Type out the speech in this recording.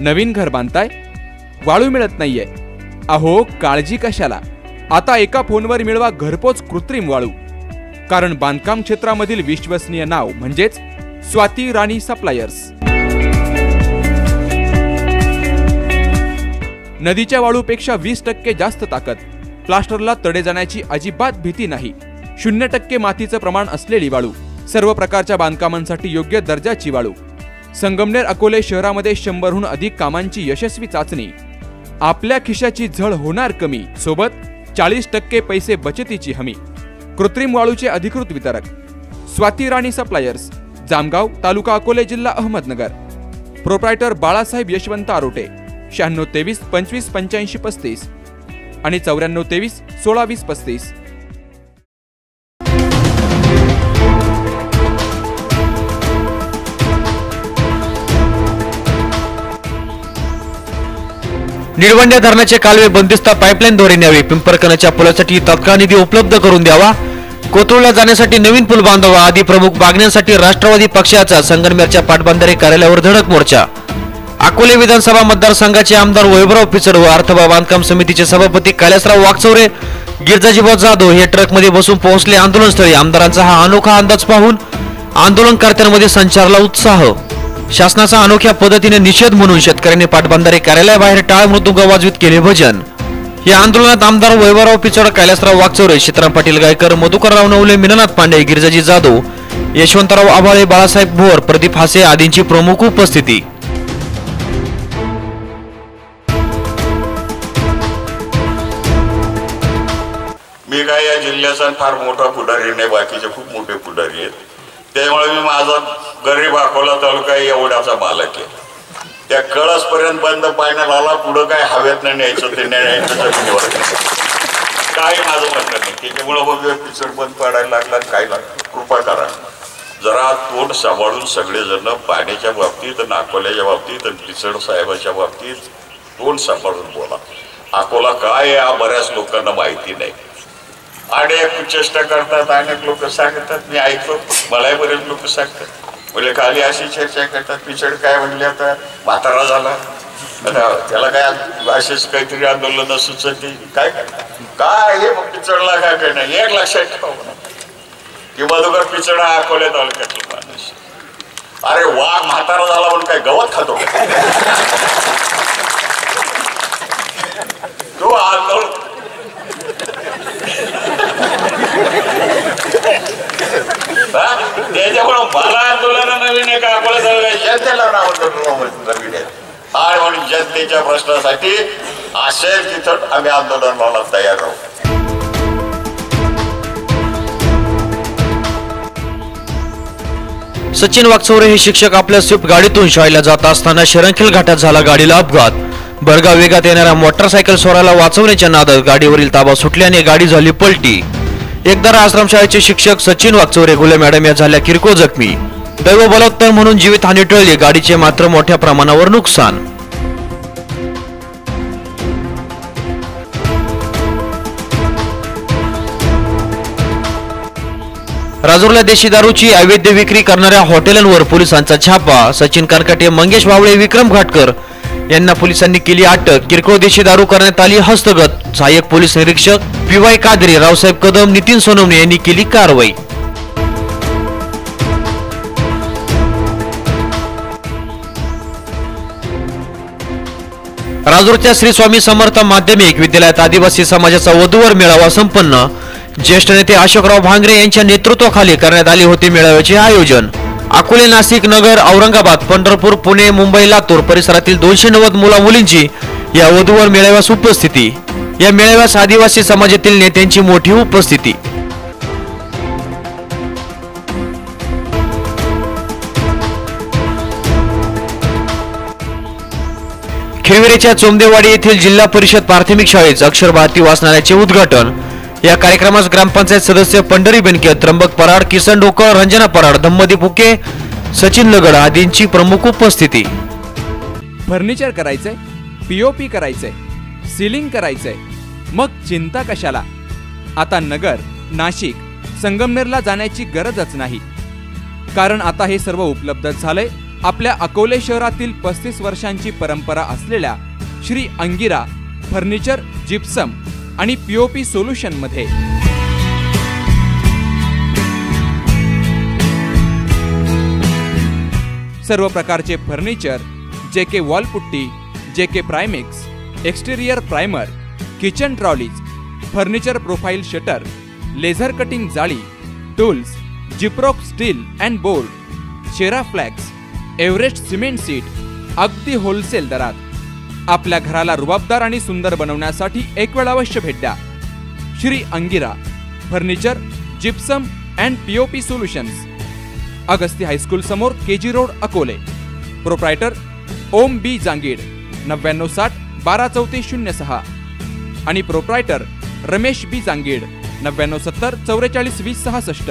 नवीन घर बांधताय? वाळू मिळत नाहीये. अहो काळजी कशाला? आता एका फोनवर मिळवा घरपोच कृत्रिम वाळू. कारण बांधकाम क्षेत्रामधील विश्वसनीय नाव म्हणजेच स्वाती राणी सप्लायर्स. नदीच्या वाळूपेक्षा वीस टक्के जास्त ताकद. प्लास्टरला तडे जाण्याची अजिबात भीती नाही. शून्य टक्के मातीचं प्रमाण असलेली वाळू. सर्व प्रकारच्या बांधकामांसाठी योग्य दर्जाची वाळू. संगमनेर अकोले शहरामध्ये शंभरहून अधिक कामांची यशस्वी चाचणी. आपल्या खिशाची झळ होणार कमी. सोबत चाळीस टक्के पैसे बचतीची हमी. कृत्रिम वाळूचे अधिकृत वितरक. स्वाती राणी सप्लायर्स जामगाव तालुका अकोले जिल्हा अहमदनगर. प्रोप्रायटर बाळासाहेब यशवंत आरोटे शहाण्णव तेवीस पंचवीस पंच्याऐंशी पस्तीस आणि चौऱ्याण्णव तेवीस सोळा वीस पस्तीस. निळवंड्या धरणाचे कालवे बंदिस्त पाईपलाईनद्वारे न्यावे पिंपरकणाच्या पुलासाठी तत्काळ निधी उपलब्ध करून द्यावा. कोथरूडला जाण्यासाठी नवीन पूल बांधावा. आदी प्रमुख मागण्यांसाठी राष्ट्रवादी पक्षाचा संगमनेरच्या पाटबंधारे कार्यालयावर धडक मोर्चा. अकोले विधानसभा मतदारसंघाचे आमदार वैभवराव पिचड व अर्थबा बांधकाम समितीचे सभापती कैलासराव वाकचौरे गिरजाजीभाऊ जाधव हे ट्रकमध्ये बसून पोहोचले आंदोलनस्थळी. आमदारांचा हा अनोखा अंदाज पाहून आंदोलनकर्त्यांमध्ये संचारला उत्साह. शासनाचा अनोख्या पद्धतीने निषेध म्हणून शेतकऱ्यांनी पाटबंधारे कार्यालयाबाहेर टाळ मृदुंग वाजवीत केले भजन. या आंदोलनात आमदार वैभवराव पिचड कैलासराव वाकचौरे सीताराम पाटील गायकर मधुकरराव नवले मीनानाथ पांडे गिरिजाजी जाधव यशवंतराव आभाळे बाळासाहेब भोर प्रदीप हासे आदींची प्रमुख उपस्थिती. मी काय या जिल्ह्याचा फार मोठा पुढारी नाही बाकीचे खूप मोठे पुढारी आहेत. त्यामुळे मी माझा गरीब अकोला तालुका एवढ्याचा मालक आहे. त्या कळसपर्यंत बंद पाण्यात आला पुढं काय हवेत नाही न्यायचं ते न्यायचं जमिनीवर काय माझं म्हणणं नाही. त्याच्यामुळं मग पिचड बंद पडायला लागला काय लागलं कृपा करा. जरा तोंड सांभाळून सगळेजण पाण्याच्या बाबतीत आणि अकोल्याच्या बाबतीत आणि पिचड साहेबाच्या बाबतीत तोंड सांभाळून बोला. अकोला काय आहे हा बऱ्याच लोकांना माहिती नाही. अनेक चेष्टा करतात अनेक लोक सांगतात. मी ऐकतो. मलाही बरेच लोक सांगतात. म्हणजे खाली अशी चर्चा करतात. पिचड काय म्हणले आता? म्हातारा झाला. आता त्याला काय असेच काहीतरी आंदोलन सुचते काय काय हे मग पिचडला काय करणार? एक लक्षात ठेवा की मधुकर पिचडा अकोल्या तालुक्यातला माणूस. अरे वाघ म्हातारा झाला म्हणून काय गवत खातो तो आंदोलन त्याच्यामुळं मला आंदोलन जनतेला नाव आणि म्हणून जनतेच्या प्रश्नासाठी असेल तिथं आम्ही आंदोलनाला तयार राहू. सचिन वाकचौरे हे शिक्षक आपल्या स्विफ्ट गाडीतून शाळेला जात असताना शरणखेल घाटात झाला गाडीला अपघात. भरगाव वेगात येणाऱ्या मोटरसायकल स्वराला वाचवण्याच्या नादात गाडीवरील ताबा सुटल्याने गाडी झाली पलटी. एकदा आश्रमशाळेचे शिक्षक सचिन वाकचौरे गुले मॅडम या झाल्या किरकोळ जखमी. दैव बलोत्तर म्हणून जीवितहानी टळली. गाडीचे मात्र मोठ्या प्रमाणावर नुकसान. राजूरला देशी दारूची अवैध विक्री करणाऱ्या हॉटेलांवर पोलिसांचा छापा. सचिन कानकाटे मंगेश बावळे विक्रम घाटकर यांना पोलिसांनी केली अटक. किरकोळ देशी दारू करण्यात आली हस्तगत. सहाय्यक पोलीस निरीक्षक पी वाय कादरे रावसाहेब कदम नितीन सोनवणे यांनी केली कारवाई. राजूरच्या श्री स्वामी समर्थ माध्यमिक विद्यालयात आदिवासी समाजाचा वधूवर मेळावा संपन्न. ज्येष्ठ नेते अशोकराव भांगरे यांच्या नेतृत्वाखाली करण्यात आले होते मेळाव्याचे आयोजन. अकोले नाशिक नगर औरंगाबाद पंढरपूर पुणे मुंबई लातूर परिसरातील दोनशे नव्वद मुला मुलींची या वधूवर मेळाव्यास उपस्थिती. या मेळाव्यास आदिवासी समाजातील नेत्यांची मोठी उपस्थिती. खिरविरेच्या चोमदेवाडी येथील जिल्हा परिषद प्राथमिक शाळेत अक्षर भारती वाचनालयाचे उद्घाटन. या कार्यक्रमास ग्रामपंचायत सदस्य पंढरी बेनके त्र्यंबक पराड किसन डोकर रंजना पराड धम्मदी फुके सचिन लगड आदींची प्रमुख उपस्थिती. फर्निचर करायचंय पीओपी करायचंय सिलिंग करायचंय मग चिंता कशाला? आता नगर नाशिक संगमनेरला जाण्याची गरजच नाही. कारण आता हे सर्व उपलब्ध झालंय आपल्या अकोले शहरातील पस्तीस वर्षांची परंपरा असलेल्या श्री अंगिरा फर्निचर जिप्सम आणि पीओपी सोल्युशनमध्ये सर्व प्रकारचे furniture J K wall putty J K primix exterior primer kitchen trolleys furniture profile shutter laser cutting जाळी tools Gyproc steel and board Shera flex Everest cement sheet अगदी होलसेल दरात. आपल्या घराला रुबाबदार आणि सुंदर बनवण्यासाठी एक वेळ अवश्य भेट द्या. Shri Angira furniture gypsum and POP solutions. Agasti high school समोर KG road Akole. Proprietor Om B Jangid नव्याण्णव साठ बारा चौतीस शून्य सहा. आणि प्रोप्रायटर रमेश बी जांगीड नव्याण्णव सत्तर चौवेचाळीस वीस सहासष्ट.